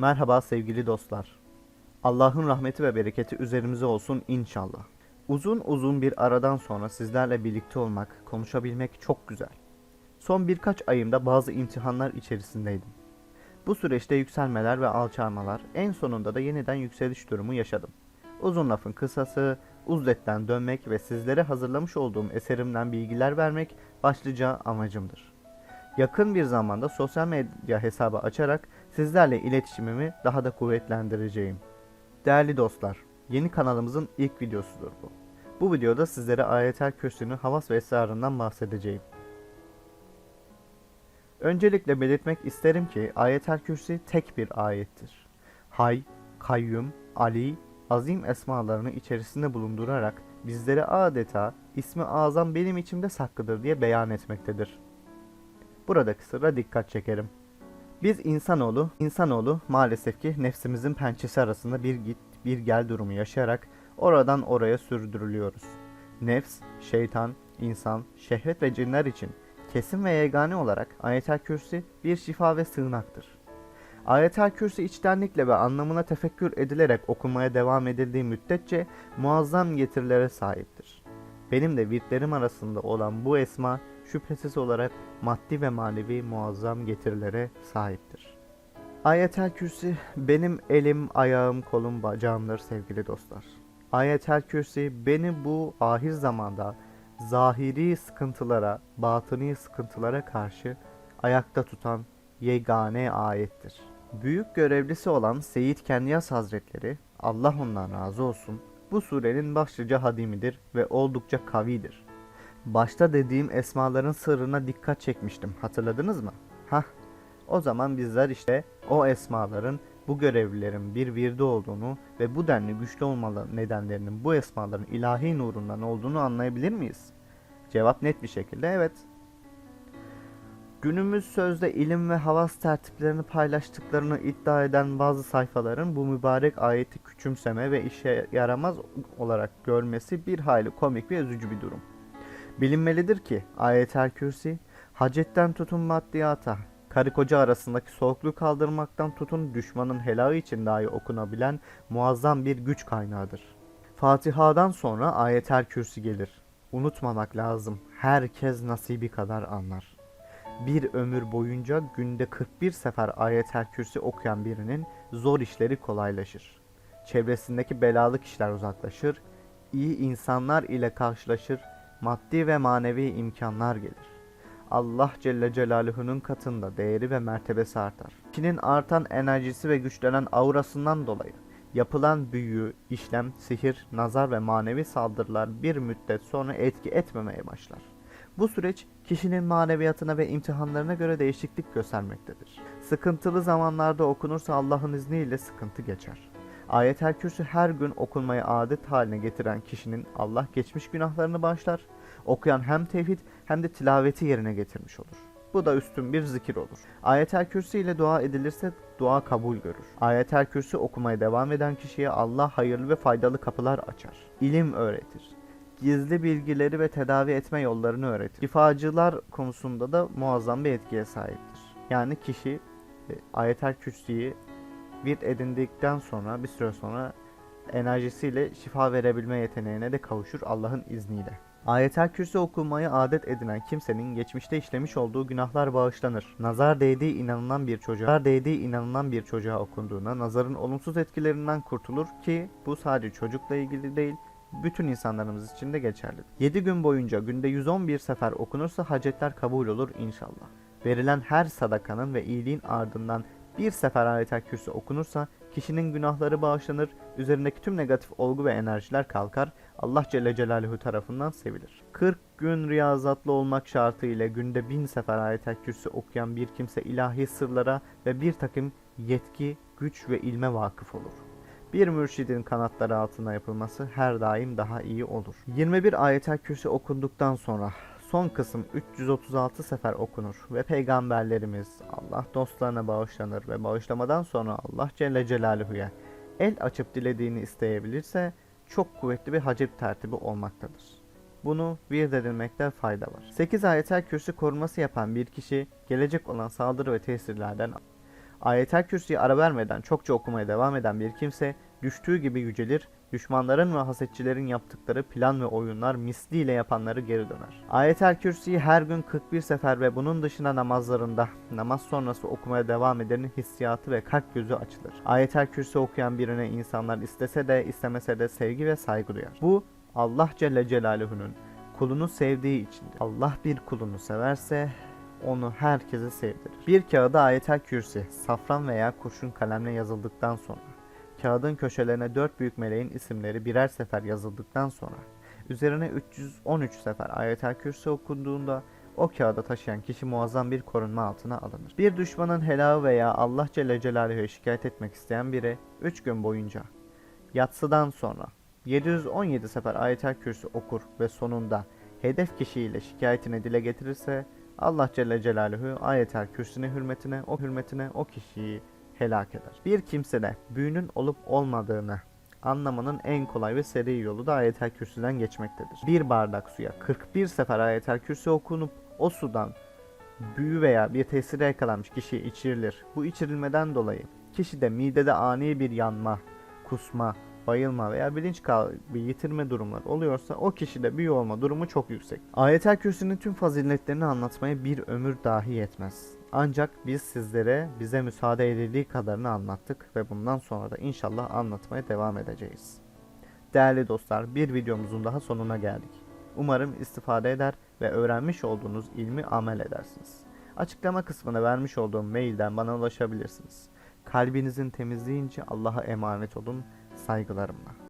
Merhaba sevgili dostlar. Allah'ın rahmeti ve bereketi üzerimize olsun inşallah. Uzun uzun bir aradan sonra sizlerle birlikte olmak, konuşabilmek çok güzel. Son birkaç ayımda bazı imtihanlar içerisindeydim. Bu süreçte yükselmeler ve alçalmalar, en sonunda da yeniden yükseliş durumu yaşadım. Uzun lafın kısası, uzletten dönmek ve sizlere hazırlamış olduğum eserimden bilgiler vermek başlıca amacımdır. Yakın bir zamanda sosyal medya hesabı açarak sizlerle iletişimimi daha da kuvvetlendireceğim. Değerli dostlar, yeni kanalımızın ilk videosudur bu. Bu videoda sizlere ayetel kürsünün havas ve esrarından bahsedeceğim. Öncelikle belirtmek isterim ki ayetel kürsi tek bir ayettir. Hay, kayyum, ali, azim esmalarını içerisinde bulundurarak bizlere adeta ismi azam benim içimde saklıdır diye beyan etmektedir. Buradaki sıra dikkat çekerim. Biz insanoğlu, insanoğlu maalesef ki nefsimizin pençesi arasında bir git bir gel durumu yaşayarak oradan oraya sürdürülüyoruz. Nefs, şeytan, insan, şehvet ve cinler için kesin ve yegane olarak ayetel kürsi bir şifa ve sığınaktır. Ayetel kürsi içtenlikle ve anlamına tefekkür edilerek okunmaya devam edildiği müddetçe muazzam getirilere sahiptir. Benim de virtlerim arasında olan bu esma şüphesiz olarak maddi ve manevi muazzam getirilere sahiptir. Ayetel Kürsi benim elim, ayağım, kolum, bacağımdır sevgili dostlar. Ayetel Kürsi beni bu ahir zamanda zahiri sıkıntılara, batıni sıkıntılara karşı ayakta tutan yegane ayettir. Büyük görevlisi olan Seyyid Kenyas Hazretleri, Allah ondan razı olsun, bu surenin başlıca hadimidir ve oldukça kavidir. Başta dediğim esmaların sırrına dikkat çekmiştim. Hatırladınız mı? Hah. O zaman bizler işte o esmaların bu görevlilerin bir virdi olduğunu ve bu denli güçlü olmalı nedenlerinin bu esmaların ilahi nurundan olduğunu anlayabilir miyiz? Cevap net bir şekilde evet. Günümüz sözde ilim ve havas tertiplerini paylaştıklarını iddia eden bazı sayfaların bu mübarek ayeti küçümseme ve işe yaramaz olarak görmesi bir hayli komik ve üzücü bir durum. Bilinmelidir ki ayetel kürsi hacetten tutun maddiyata, karı koca arasındaki soğukluğu kaldırmaktan tutun düşmanın helal için dahi okunabilen muazzam bir güç kaynağıdır. Fatiha'dan sonra ayetel kürsi gelir. Unutmamak lazım. Herkes nasibi kadar anlar. Bir ömür boyunca günde 41 sefer ayetel kürsi okuyan birinin zor işleri kolaylaşır. Çevresindeki belalı kişiler uzaklaşır, iyi insanlar ile karşılaşır, maddi ve manevi imkanlar gelir. Allah Celle Celaluhu'nun katında değeri ve mertebesi artar. Kişinin artan enerjisi ve güçlenen aurasından dolayı yapılan büyü, işlem, sihir, nazar ve manevi saldırılar bir müddet sonra etki etmemeye başlar. Bu süreç kişinin maneviyatına ve imtihanlarına göre değişiklik göstermektedir. Sıkıntılı zamanlarda okunursa Allah'ın izniyle sıkıntı geçer. Ayetel Kürsü her gün okunmayı adet haline getiren kişinin Allah geçmiş günahlarını bağışlar. Okuyan hem tevhid hem de tilaveti yerine getirmiş olur. Bu da üstün bir zikir olur. Ayetel Kürsü ile dua edilirse dua kabul görür. Ayetel Kürsü okumaya devam eden kişiye Allah hayırlı ve faydalı kapılar açar. İlim öğretir. Gizli bilgileri ve tedavi etme yollarını öğretir. Şifacılar konusunda da muazzam bir etkiye sahiptir. Yani kişi e, Ayetel Kürsü'yü virt edindikten sonra bir süre sonra enerjisiyle şifa verebilme yeteneğine de kavuşur Allah'ın izniyle. Ayetel Kürsi okunmayı adet edinen kimsenin geçmişte işlemiş olduğu günahlar bağışlanır. Nazar değdiği inanılan bir çocuğa, nazar değdiği inanılan bir çocuğa okunduğunda nazarın olumsuz etkilerinden kurtulur ki bu sadece çocukla ilgili değil, bütün insanlarımız için de geçerlidir. 7 gün boyunca günde 111 sefer okunursa hacetler kabul olur inşallah. Verilen her sadakanın ve iyiliğin ardından bir sefer ayetel kürsü okunursa kişinin günahları bağışlanır, üzerindeki tüm negatif olgu ve enerjiler kalkar, Allah Celle Celaluhu tarafından sevilir. 40 gün riyazatlı olmak şartıyla günde bin sefer ayetel kürsü okuyan bir kimse ilahi sırlara ve bir takım yetki, güç ve ilme vakıf olur. Bir mürşidin kanatları altına yapılması her daim daha iyi olur. 21 ayetel kürsü okunduktan sonra son kısım 336 sefer okunur ve peygamberlerimiz Allah dostlarına bağışlanır ve bağışlamadan sonra Allah Celle Celaluhu'ya el açıp dilediğini isteyebilirse çok kuvvetli bir hacip tertibi olmaktadır. Bunu virt edilmekte fayda var. 8 ayetel kürsü koruması yapan bir kişi gelecek olan saldırı ve tesirlerden Ayetel Kürsi'yi ara vermeden çokça okumaya devam eden bir kimse düştüğü gibi yücelir, düşmanların ve hasetçilerin yaptıkları plan ve oyunlar misliyle yapanları geri döner. Ayetel Kürsi'yi her gün 41 sefer ve bunun dışında namazlarında, namaz sonrası okumaya devam edenin hissiyatı ve kalp gözü açılır. Ayetel Kürsi okuyan birine insanlar istese de istemese de sevgi ve saygı duyar. Bu Allah Celle Celaluhu'nun kulunu sevdiği içindir. Allah bir kulunu severse onu herkese sevdirir. Bir kağıda ayetel kürsi, safran veya kurşun kalemle yazıldıktan sonra, kağıdın köşelerine dört büyük meleğin isimleri birer sefer yazıldıktan sonra, üzerine 313 sefer ayetel kürsi okunduğunda o kağıda taşıyan kişi muazzam bir korunma altına alınır. Bir düşmanın helal veya Allah Celle Celaluhu'ya şikayet etmek isteyen biri 3 gün boyunca yatsıdan sonra 717 sefer ayetel kürsü okur ve sonunda hedef kişiyle şikayetini dile getirirse Allah Celle Celaluhu ayetel kürsüne hürmetine o hürmetine o kişiyi helak eder. Bir kimsede büyünün olup olmadığını anlamanın en kolay ve seri yolu da ayetel kürsüden geçmektedir. Bir bardak suya 41 sefer ayetel kürsü okunup o sudan büyü veya bir tesire yakalanmış kişiye içirilir. Bu içirilmeden dolayı kişide midede ani bir yanma, kusma, bayılma veya bilinç kaybı yitirme durumları oluyorsa o kişide büyü olma durumu çok yüksek. Ayetel Kürsü'nün tüm faziletlerini anlatmaya bir ömür dahi yetmez. Ancak biz sizlere bize müsaade edildiği kadarını anlattık ve bundan sonra da inşallah anlatmaya devam edeceğiz. Değerli dostlar bir videomuzun daha sonuna geldik. Umarım istifade eder ve öğrenmiş olduğunuz ilmi amel edersiniz. Açıklama kısmına vermiş olduğum mailden bana ulaşabilirsiniz. Kalbinizin temizleyince Allah'a emanet olun saygılarımla.